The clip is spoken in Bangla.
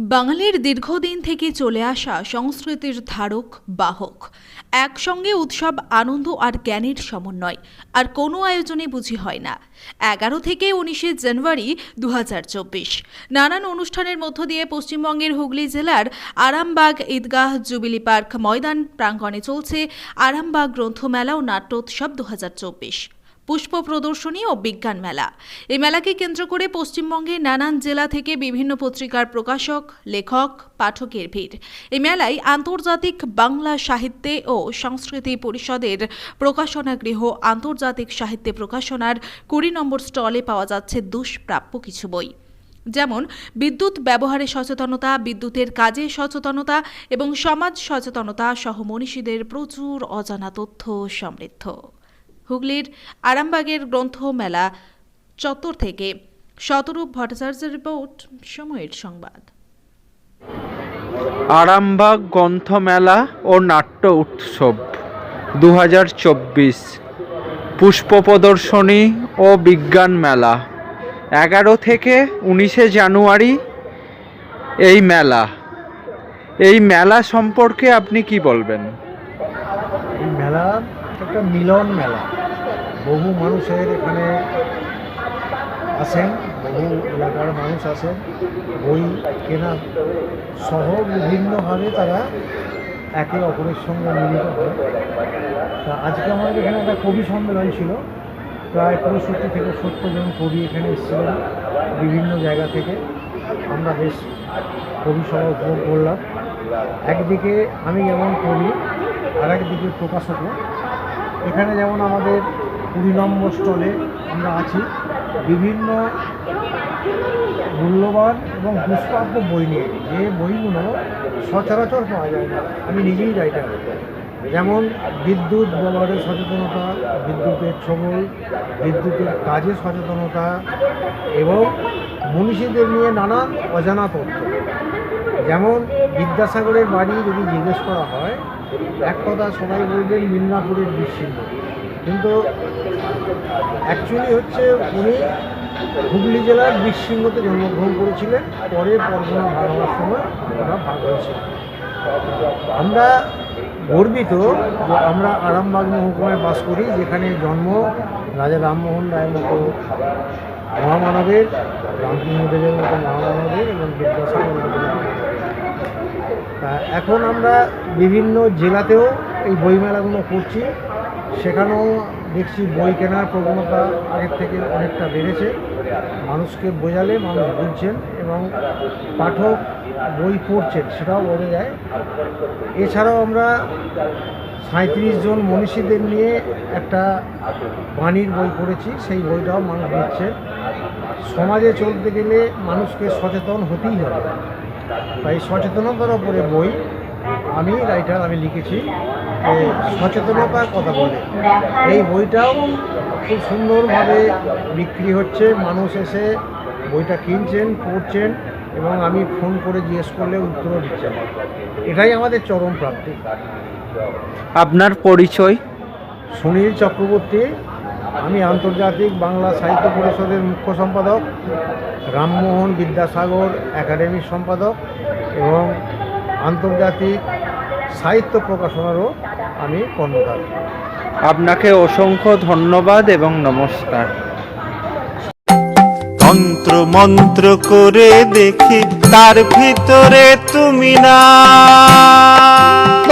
বাঙালির দীর্ঘদিন থেকে চলে আসা সংস্কৃতির ধারক, বাহক। একসঙ্গে উৎসব, আনন্দ আর জ্ঞানের সমন্বয়। আর কোনো আয়োজনে বুঝি হয় না। এগারো থেকে উনিশে জানুয়ারি দু হাজার চব্বিশ। নানান অনুষ্ঠানের মধ্য দিয়ে পশ্চিমবঙ্গের হুগলি জেলার আরামবাগ ঈদগাহ জুবিলি পার্ক ময়দান প্রাঙ্গণে চলছে আরামবাগ গ্রন্থমেলা ও নাট্যোৎসব দু হাজার চব্বিশ। পুষ্প প্রদর্শনী ও বিজ্ঞান মেলা। এই মেলাকে কেন্দ্র করে পশ্চিমবঙ্গে নানান জেলা থেকে বিভিন্ন পত্রিকার প্রকাশক, লেখক, পাঠকের ভিড়। এই মেলায় আন্তর্জাতিক বাংলা সাহিত্যে ও সংস্কৃতি পরিষদের প্রকাশনা গৃহ আন্তর্জাতিক সাহিত্যে প্রকাশনার কুড়ি নম্বর স্টলে পাওয়া যাচ্ছে দুষ্প্রাপ্য কিছু বই। যেমন, বিদ্যুৎ ব্যবহারে সচেতনতা, বিদ্যুতের কাজে সচেতনতা এবং সমাজ সচেতনতা সহ মনীষীদের প্রচুর অজানা তথ্য সমৃদ্ধ। হুগলির আরামবাগের গ্রন্থ মেলা চত্বর থেকে শতরূপ ভট্টাচার্যের রিপোর্ট সময়ের সংবাদ। আরামবাগ গ্রন্থমেলা ও নাট্য উৎসব দু হাজার চব্বিশ। পুষ্প প্রদর্শনী ও বিজ্ঞান মেলা এগারো থেকে উনিশে জানুয়ারি এই মেলা। এই মেলা সম্পর্কে আপনি কি বলবেন? এই মেলা একটা মিলন মেলা। বহু মানুষের এখানে আসেন বহু এলাকার মানুষ আসেন বই কেনা সহ বিভিন্নভাবে তারা একে অপরের সঙ্গে মিলিত হয়। তা আজকে আমাদের এখানে একটা কবি সম্মেলন ছিল। প্রায় পঁয়ষট্টি থেকে সত্তর জন কবি এখানে এসেছিলেন বিভিন্ন জায়গা থেকে। আমরা বেশ কবি সভা উপভোগ করলাম। একদিকে আমি যেমন কবি আর একদিকে প্রকাশকও। এখানে যেমন আমাদের কুড়ি নম্বর স্টলে আমরা আছি। বিভিন্ন মূল্যবান এবং দুষ্প্রাপ্য বই নিয়ে। যে বইগুলো সচরাচর পাওয়া যায় না। আমি নিজেই রাইটার যেমন বিদ্যুৎ ব্যবহারের সচেতনতা, বিদ্যুতের ছবল, বিদ্যুতের কাজে সচেতনতা এবং মনীষীদের নিয়ে নানান অজানা তথ্য। যেমন বিদ্যাসাগরের বাড়ি যদি জিজ্ঞেস করা হয়, এক কথা সবাই বলবেন মিদনাপুরের বিচ্ছিন্ন। কিন্তু অ্যাকচুয়ালি হচ্ছে উনি হুগলি জেলার বিচ্ছিন্নতে জন্মগ্রহণ করেছিলেন। পরে পরগনা ভাগ হওয়ার সময় ওরা ভাগ হয়েছিল আমরা গর্বিত যে আমরা আরামবাগ মহকুমায় বাস করি, যেখানে জন্ম রাজা রামমোহন রায়ের মতো মহামানবের রামকৃষ্ণদেবের মতো মহামানবের এবং বিদ্যাসাগরের মতো এখন আমরা বিভিন্ন জেলাতেও এই বইমেলাগুলো করছি। সেখানেও দেখছি বই কেনার প্রবণতা আগের থেকে অনেকটা বেড়েছে। মানুষকে বোঝালে, মানুষ বুঝছেন এবং পাঠক বই পড়ছেন সেটাও বোঝা যায়। এছাড়াও আমরা সাঁত্রিশ জন মনীষীদের নিয়ে একটা বাণীর বই পড়েছি, সেই বইটাও মানুষ দিচ্ছে। সমাজে চলতে গেলে মানুষকে সচেতন হতেই হবে। তাই সচেতনতার ওপরে বই, আমি, রাইটার, আমি লিখেছি। সচেতনতার কথা বলে। এই বইটাও খুব সুন্দরভাবে বিক্রি হচ্ছে। মানুষ এসে বইটা কিনছেন পড়ছেন এবং আমি ফোন করে জিজ্ঞেস করলে উত্তরও দিচ্ছেন এটাই আমাদের চরম প্রাপ্তি। আপনার পরিচয়? সুনীল চক্রবর্তী আমি আন্তর্জাতিক বাংলা সাহিত্য পরিষদের মুখ্য সম্পাদক রামমোহন বিদ্যাসাগর একাডেমির সম্পাদক এবং আন্তর্জাতিক সাহিত্য প্রকাশনারও আমি কর্ণধার আপনাকে অসংখ্য ধন্যবাদ এবং নমস্কার। মন্ত্র মন্ত্র করে দেখি তার ভিতরে তুমি না।